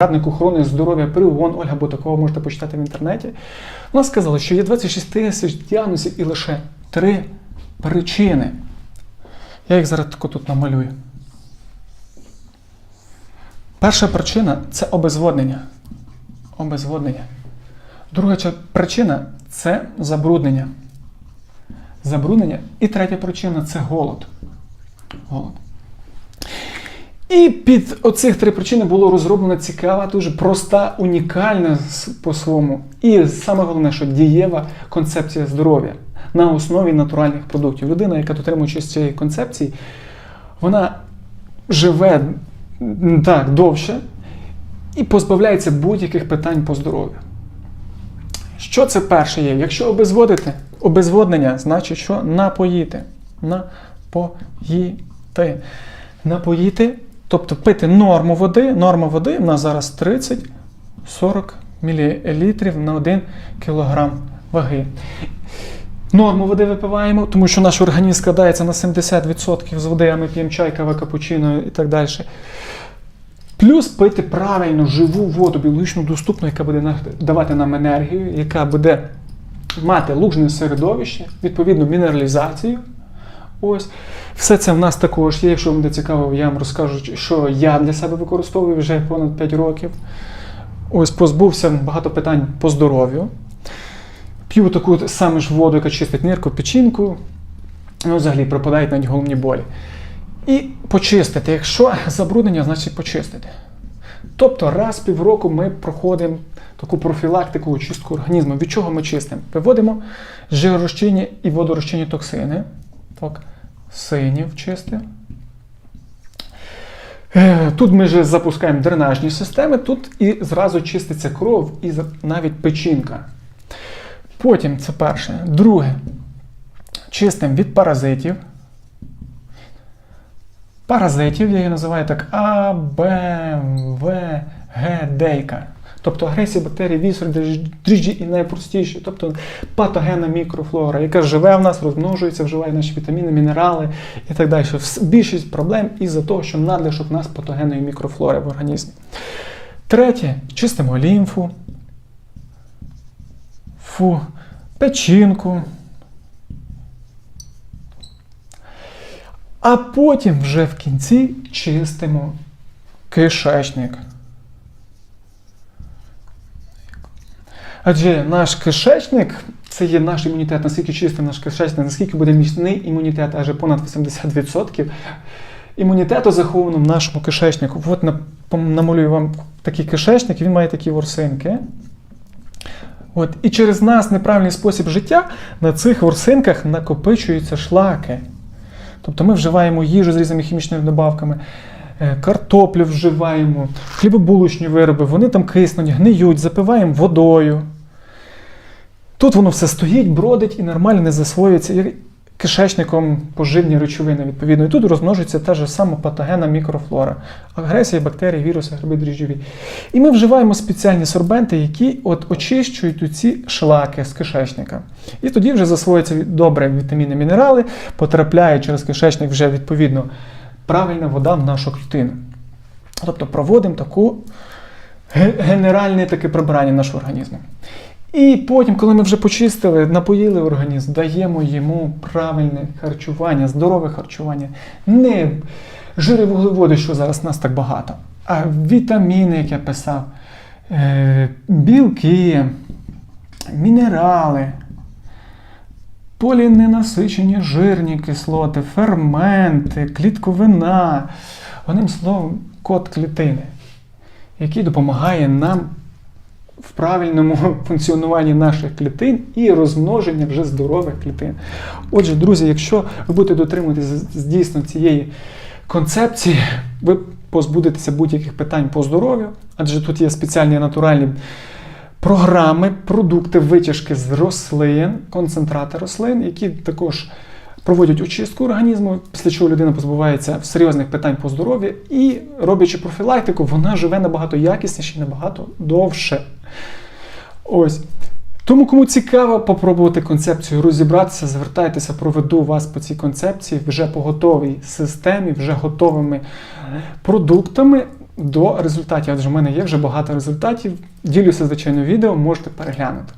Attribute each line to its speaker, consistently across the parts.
Speaker 1: радник охорони здоров'я при ООН, Ольга Бутакова, можете почитати в інтернеті. Вона сказала, що є 26 тисяч діагнозів і лише три причини. Я їх зараз тут намалюю. Перша причина це обезводнення. Обезводнення. Друга причина це забруднення. Забруднення. І третя причина це голод. Голод. І під оцих три причини було розроблена цікава, дуже проста, унікальна по-своєму. І саме головне, що дієва концепція здоров'я на основі натуральних продуктів. Людина, яка дотримуючись цієї концепції, вона живе так довше і позбавляється будь-яких питань по здоров'ю. Що це перше є? Якщо обезводити, обезводнення, значить, що напоїти. Напоїти. Напоїти, тобто пити норму води. Норма води в нас зараз 30-40 мл на 1 кг ваги. Норму води випиваємо, тому що наш організм складається на 70% з води, а ми п'ємо чай, кава, капучино і так далі. Плюс пити правильно живу воду, біологічно доступну, яка буде давати нам енергію, яка буде мати лужне середовище, відповідно мінералізацію. Ось. Все це в нас також є. Якщо вам буде цікаво, я вам розкажу, що я для себе використовую вже понад 5 років. Ось позбувся багато питань по здоров'ю. П'ю таку саме ж воду, яка чистить нирку, печінку. Ну, взагалі пропадають навіть головні болі. І почистити. Якщо забруднення, значить почистити. Тобто раз півроку ми проходимо таку профілактику очистку організму. Від чого ми чистимо? Виводимо жиророзчинні і водорозчинні токсини. Так, синів чистив. Е, Тут ми вже запускаємо дренажні системи, тут і зразу чиститься кров і навіть печінка. Потім це перше. Друге. Чистимо від паразитів. Паразитів, я її називаю так А, Б, В, Г, дейка. Тобто агресія бактерій, вісер, дріжджі і найпростіші, тобто патогенна мікрофлора, яка живе в нас, розмножується, вживає наші вітаміни, мінерали і так далі. Більшість проблем із-за того, що надлишок в нас патогенної мікрофлори в організмі. Третє, чистимо лімфу, фу, печінку. А потім вже в кінці чистимо кишечник. Адже наш кишечник це є наш імунітет, наскільки чистий наш кишечник, наскільки буде міцний імунітет, аже понад 80% імунітету заховано в нашому кишечнику. От намалюю вам такий кишечник, він має такі ворсинки. От, і через нас неправильний спосіб життя на цих ворсинках накопичуються шлаки. Тобто ми вживаємо їжу з різними хімічними добавками, картоплю вживаємо, хлібобулочні вироби, вони там киснуть, гниють, запиваємо водою. Тут воно все стоїть, бродить і нормально не засвоюється і кишечником поживні речовини, відповідно. І тут розмножується та ж сама патогенна мікрофлора, агресія, бактерії, віруси, гриби дріжджові. І ми вживаємо спеціальні сорбенти, які от очищують ці шлаки з кишечника. І тоді вже засвоюються добре вітаміни, мінерали, потрапляє через кишечник вже відповідно правильна вода в нашу клітину. Тобто проводимо таку генеральне таке прибирання нашого організму. І потім, коли ми вже почистили, напоїли організм, даємо йому правильне харчування, здорове харчування. Не жири вуглеводи, що зараз нас так багато, а вітаміни, як я писав, е, білки, мінерали, поліненасичені жирні кислоти, ферменти, клітковина. Одним словом, код клітини, який допомагає нам в правильному функціонуванні наших клітин і розмноження вже здорових клітин. Отже, друзі, якщо ви будете дотримуватися дійсно цієї концепції, ви позбудетеся будь-яких питань по здоров'ю, адже тут є спеціальні натуральні програми, продукти, витяжки з рослин, концентрати рослин, які також проводять очистку організму, після чого людина позбувається серйозних питань по здоров'ю і, роблячи профілактику, вона живе набагато якісніше і набагато довше. Ось. Тому, кому цікаво попробувати концепцію розібратися, звертайтеся, проведу вас по цій концепції вже по готовій системі, вже готовими продуктами. До результатів. Адже в мене є вже багато результатів. Ділюся, звичайно, відео, можете переглянути.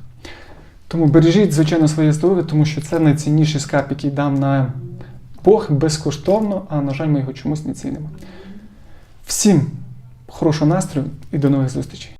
Speaker 1: Тому бережіть, звичайно, своє здоров'я, тому що це найцінніший скарб, який дам на Бог безкоштовно, а на жаль, ми його чомусь не цінимо. Всім хорошого настрою і до нових зустрічей!